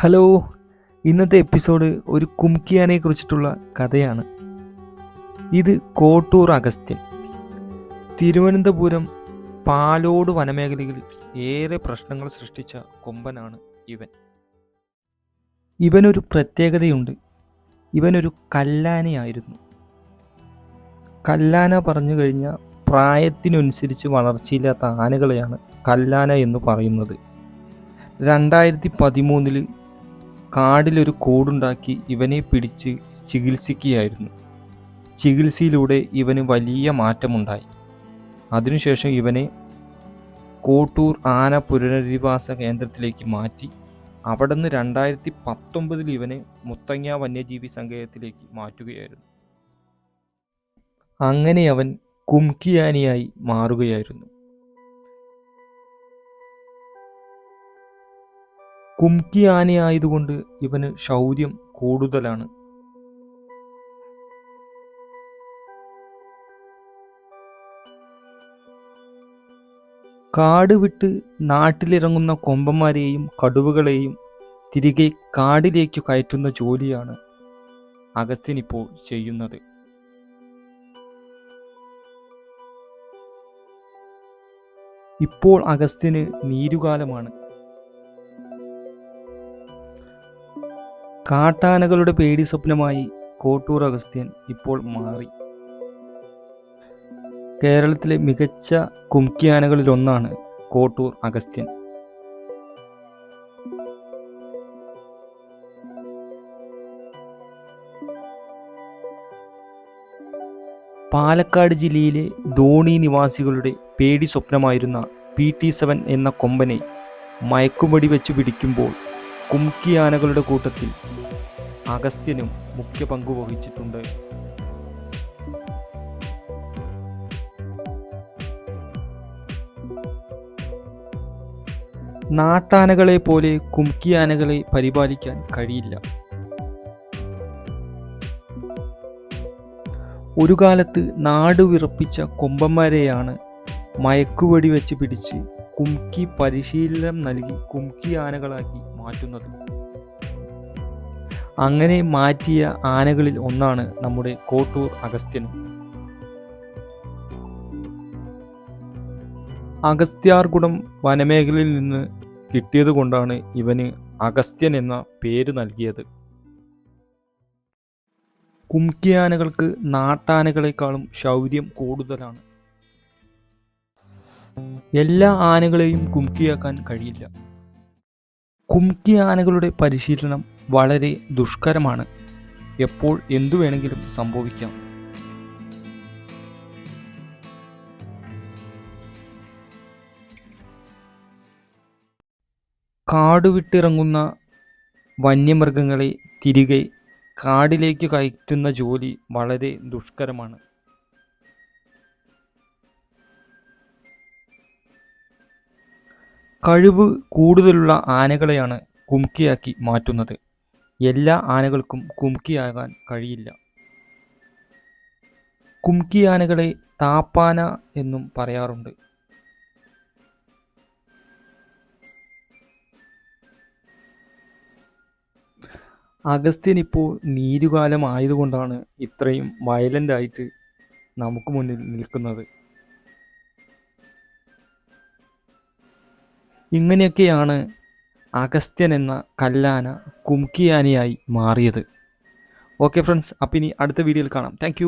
Hello ഇന്നത്തെ episode ഒരു കുംകിയാനെ കുറിച്ചിട്ടുള്ള കഥയാണ്. ഇത് കോട്ടൂർ അഗസ്ത്യൻ. തിരുവനന്തപുരം പാലോട് വനമേഖലയിൽ ഏറെ പ്രശ്നങ്ങൾ സൃഷ്ടിച്ച കൊമ്പനാണ് ഇവൻ. ഇവനൊരു പ്രത്യേകതയുണ്ട്. ഇവനൊരു കല്ലാനയായിരുന്നു. കല്ലാന പറഞ്ഞു കഴിഞ്ഞാൽ പ്രായത്തിനനുസരിച്ച് വളർച്ചയില്ലാത്ത ആനകളെയാണ് കല്ലാന എന്ന് പറയുന്നത്. രണ്ടായിരത്തി പതിമൂന്നിൽ കാടിലൊരു കൂടുണ്ടാക്കി ഇവനെ പിടിച്ച് ചികിത്സിക്കുകയായിരുന്നു. ചികിത്സയിലൂടെ ഇവന് വലിയ മാറ്റമുണ്ടായി. അതിനുശേഷം ഇവനെ കോട്ടൂർ ആന പുനരധിവാസ കേന്ദ്രത്തിലേക്ക് മാറ്റി അവിടെ നിന്ന് രണ്ടായിരത്തി പത്തൊമ്പതിൽ ഇവനെ മുത്തങ്ങ വന്യജീവി സങ്കേതത്തിലേക്ക് മാറ്റുകയായിരുന്നു. അങ്ങനെ അവൻ കുംകിയാനിയായി മാറുകയായിരുന്നു. കുംകി ആനയായതുകൊണ്ട് ഇവന് ശൗര്യം കൂടുതലാണ്. കാട് വിട്ട് നാട്ടിലിറങ്ങുന്ന കൊമ്പന്മാരെയും കടുവകളെയും തിരികെ കാടിലേക്ക് കയറ്റുന്ന ജോലിയാണ് അഗസ്ത്യൻ ചെയ്യുന്നത്. ഇപ്പോൾ അഗസ്ത്യന് നീരുകാലമാണ്. കാട്ടാനകളുടെ പേടി സ്വപ്നമായി കോട്ടൂർ അഗസ്ത്യൻ ഇപ്പോൾ മാറി. കേരളത്തിലെ മികച്ച കുംക്കിയാനകളിലൊന്നാണ് കോട്ടൂർ അഗസ്ത്യൻ. പാലക്കാട് ജില്ലയിലെ ധോണി നിവാസികളുടെ പേടി സ്വപ്നമായിരുന്ന പി ടി സെവൻ എന്ന കൊമ്പനെ മയക്കുമടി വെച്ച് പിടിക്കുമ്പോൾ കുംക്കിയാനകളുടെ കൂട്ടത്തിൽ അഗസ്ത്യനും മുഖ്യ പങ്കു വഹിച്ചിട്ടുണ്ട്. നാട്ടാനകളെ പോലെ കുംക്കിയാനകളെ പരിപാലിക്കാൻ കഴിയില്ല. ഒരു കാലത്ത് നാട് വിറപ്പിച്ച കൊമ്പന്മാരെയാണ് മയക്കുവെടി വെച്ച് പിടിച്ച് കുംക്കി പരിശീലനം നൽകി കുംക്കി ആനകളാക്കി മാറ്റുന്നത്. അങ്ങനെ മാറ്റിയ ആനകളിൽ ഒന്നാണ് നമ്മുടെ കോട്ടൂർ അഗസ്ത്യനും അഗസ്ത്യാർകുടം വനമേഖലയിൽ നിന്ന് കിട്ടിയത് കൊണ്ടാണ് ഇവന് അഗസ്ത്യൻ എന്ന പേര് നൽകിയത്. കുംക്കിയാനകൾക്ക് നാട്ടാനകളെക്കാളും ശൗര്യം കൂടുതലാണ്. എല്ലാ ആനകളെയും കുംക്കിയാക്കാൻ കഴിയില്ല. കുംക്കി ആനകളുടെ പരിശീലനം വളരെ ദുഷ്കരമാണ്. എപ്പോൾ എന്തു വേണമെങ്കിലും സംഭവിക്കാം. കാട് വിട്ടിറങ്ങുന്ന വന്യമൃഗങ്ങളെ തിരികെ കാടിലേക്ക് കയറ്റുന്ന ജോലി വളരെ ദുഷ്കരമാണ്. കഴിവ് കൂടുതലുള്ള ആനകളെയാണ് കുംക്കിയാക്കി മാറ്റുന്നത്. എല്ലാ ആനകൾക്കും കുംക്കിയാകാൻ കഴിയില്ല. കുംക്കി ആനകളെ താപ്പാന എന്നും പറയാറുണ്ട്. അഗസ്ത്യൻ ഇപ്പോൾ നീരുകാലം ആയതുകൊണ്ടാണ് ഇത്രയും വയലന്റായിട്ട് നമുക്ക് മുന്നിൽ നിൽക്കുന്നത്. ഇങ്ങനെയൊക്കെയാണ് അഗസ്ത്യൻ എന്ന കല്ലാന കുംകിയാനയായി മാറിയത്. ഓക്കെ ഫ്രണ്ട്സ് അപ്പം ഇനി അടുത്ത വീഡിയോയിൽ കാണാം. താങ്ക്